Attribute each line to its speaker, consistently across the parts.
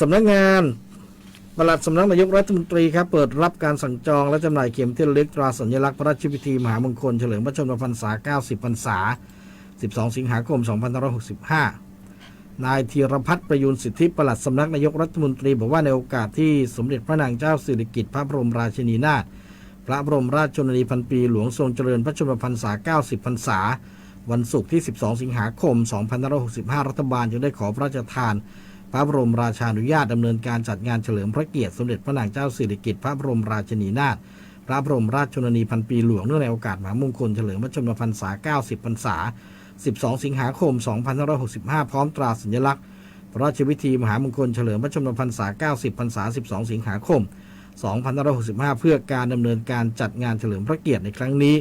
Speaker 1: สำนักงานปลัดสำนักนายกรัฐมนตรีครับเปิดรับการสั่งจองและจำหน่ายเข็มที่ระลึกตราสัญลักษณ์พระราชพิธีมหามงคลเฉลิมพระชนมพรรษา 90 พรรษา 12 สิงหาคม 2565 นายธีรพัฒน์ประยุนสิทธิปลัดสำนักนายกรัฐมนตรีบอกว่าในโอกาสที่สมเด็จพระนางเจ้าสิริกิติ์พระบรมราชินีนาถพระบรมราชชนนีพันปีหลวงทรงเจริญพระชนมพรรษา 90 พรรษา วันศุกร์ที่ 12 สิงหาคม 2565 รัฐบาลจึงได้ขอพระราชทาน ระบรมราชานุญาตดำเนินการจัดงานเฉลิมพระเกียรติสมเด็จพระนางเจ้าสิริกิติ์พระบรมราชินีนาถพระบรมราชชนนีพันปีหลวงเนื่องในโอกาสมหามงคลเฉลิมพระชนมพรรษา 90 พรรษา 12 สิงหาคม 2565 พร้อมตราสัญลักษณ์ พระราชพิธีมหามงคลเฉลิมพระชนมพรรษา 90 พรรษา 12 สิงหาคม 2565 เพื่อการดำเนินการจัดงานเฉลิมพระเกียรติในครั้งนี้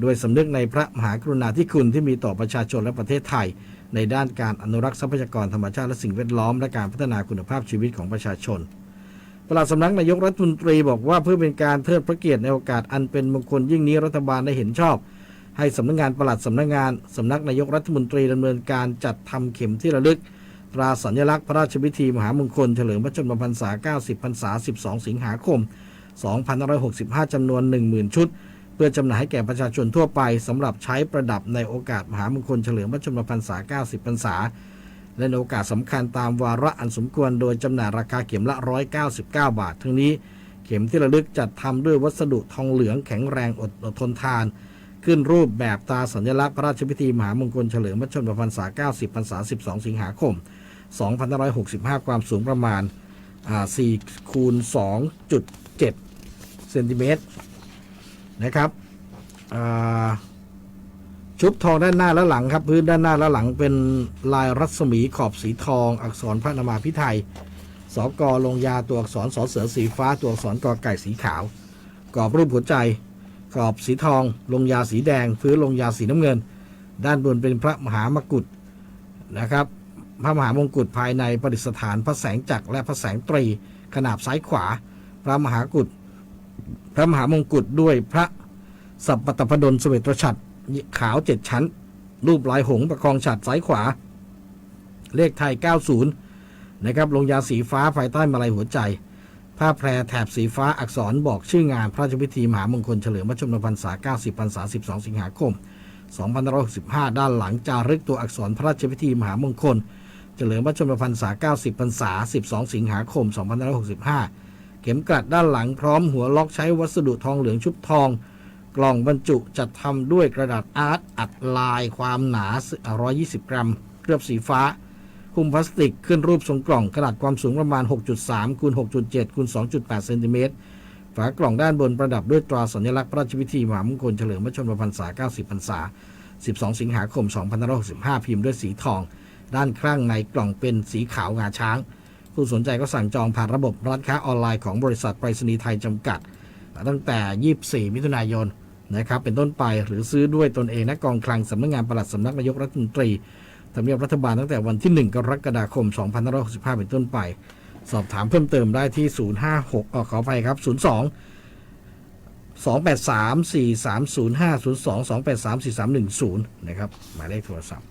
Speaker 1: โดยสำนึกในพระมหากรุณาธิคุณที่มีต่อประชาชนและประเทศไทย ในด้านการอนุรักษ์ทรัพยากรธรรมชาติและสิ่งแวดล้อมและการพัฒนาคุณภาพชีวิตของประชาชนปลัดสำนักนายกรัฐมนตรีบอกว่าเพื่อเป็นการเทิดพระเกียรติในโอกาสอันเป็นมงคลยิ่งนี้รัฐบาลได้เห็นชอบ ให้สำนักงานปลัดสำนักงานสำนักนายกรัฐมนตรีดำเนินการจัดทำเข็มที่ระลึก ตราสัญลักษณ์พระราชพิธีมหามงคลเฉลิมพระชนมพรรษา 90 พรรษา 12 สิงหาคม 2565 จำนวน 10,000 ชุด พื่อจำหน่ายให้แก่ประชาชนทั่วไปสำหรับใช้ประดับในโอกาสมหามงคลเฉลิมพระชนมพรรษา 90 พรรษา และในโอกาสสำคัญตามวาระอันสมควร โดยจำหน่ายราคาเข็มละ 199 บาท ทั้งนี้เข็มที่ระลึกจัดทำด้วยวัสดุทองเหลืองแข็งแรงอดทนทาน ขึ้นรูปแบบตาสัญลักษณ์พระราชพิธีมหามงคลเฉลิมพระชนมพรรษา 90 พรรษา 12 สิงหาคม 2565 ความสูงประมาณ4คูณ2.7เซนติเมตร นะครับชุบทองด้านหน้าและหลังครับ พื้นด้านหน้าและหลังเป็นลายรัศมีขอบสีทอง อักษรพระนามาพิไทยสอกลงยาตัวอักษรสอเสือสีฟ้าตัวอักษรกอไก่สีขาว กรอบรูปหัวใจขอบสีทอง ลงยาสีแดง พื้นลงยาสีน้ำเงิน ด้านบนเป็นพระมหามกุฏนะครับ พระมหามงกุฎภายในประดิษฐานพระแสงจักรและพระแสงตรี ขนาบซ้ายขวา พระมหากุฏ พระมหามงกุฎด้วยพระสัพปตพดลเสวตฉัตรขาวเจ็ดชั้น รูปลายหงส์ประคองฉัตรซ้ายขวา เลขไทย 90 นะครับ ลงยาสีฟ้าภายใต้มาลัยหัวใจ ผ้าแพรแถบสีฟ้าอักษรบอกชื่องานพระราชพิธีมหามงคลเฉลิมพระชนมพรรษา 90พรรษา 12 สิงหาคม2565 ด้านหลังจารึกตัวอักษรพระราชพิธีมหามงคล เฉลิมพระชนมพรรษา 90พรรษา 12 สิงหาคม2565 เข็มกลัดด้านหลังพร้อมหัวล็อกใช้วัสดุทองเหลืองชุบทอง กล่องบรรจุจัดทำด้วยกระดาษอาร์ตอัดลายความหนา 120 กรัม เคลือบสีฟ้า หุ้มพลาสติกขึ้นรูปทรงกล่องขนาดความสูงประมาณ 6.3คูณ6.7คูณ2.8เซนติเมตรฝากล่องด้านบนประดับด้วยตราสัญลักษณ์พระราชพิธีมหามงคลเฉลิมพระชนมพรรษา 90 พรรษา 12 สิงหาคม 2565 พิมพ์ด้วยสีทอง ด้านข้างในกล่องเป็นสีขาวงาช้าง ผู้สนใจก็สั่งจองผ่านระบบร้านค้าออนไลน์ของบริษัทไปรษณีย์ไทยจำกัด ตั้งแต่ 24 มิถุนายนนะครับเป็นต้นไปหรือซื้อด้วยตนเองณกองคลังสำนักงานปลัดสำนักนายกรัฐมนตรีทำเนียบรัฐบาลตั้งแต่วันที่ 1 กรกฎาคม 2565 เป็นต้นไป สอบถามเพิ่มเติมได้ที่ 056ออขออภัยครับ 02 283 4305 02 283 4310 นะครับ หมายเลขโทรศัพท์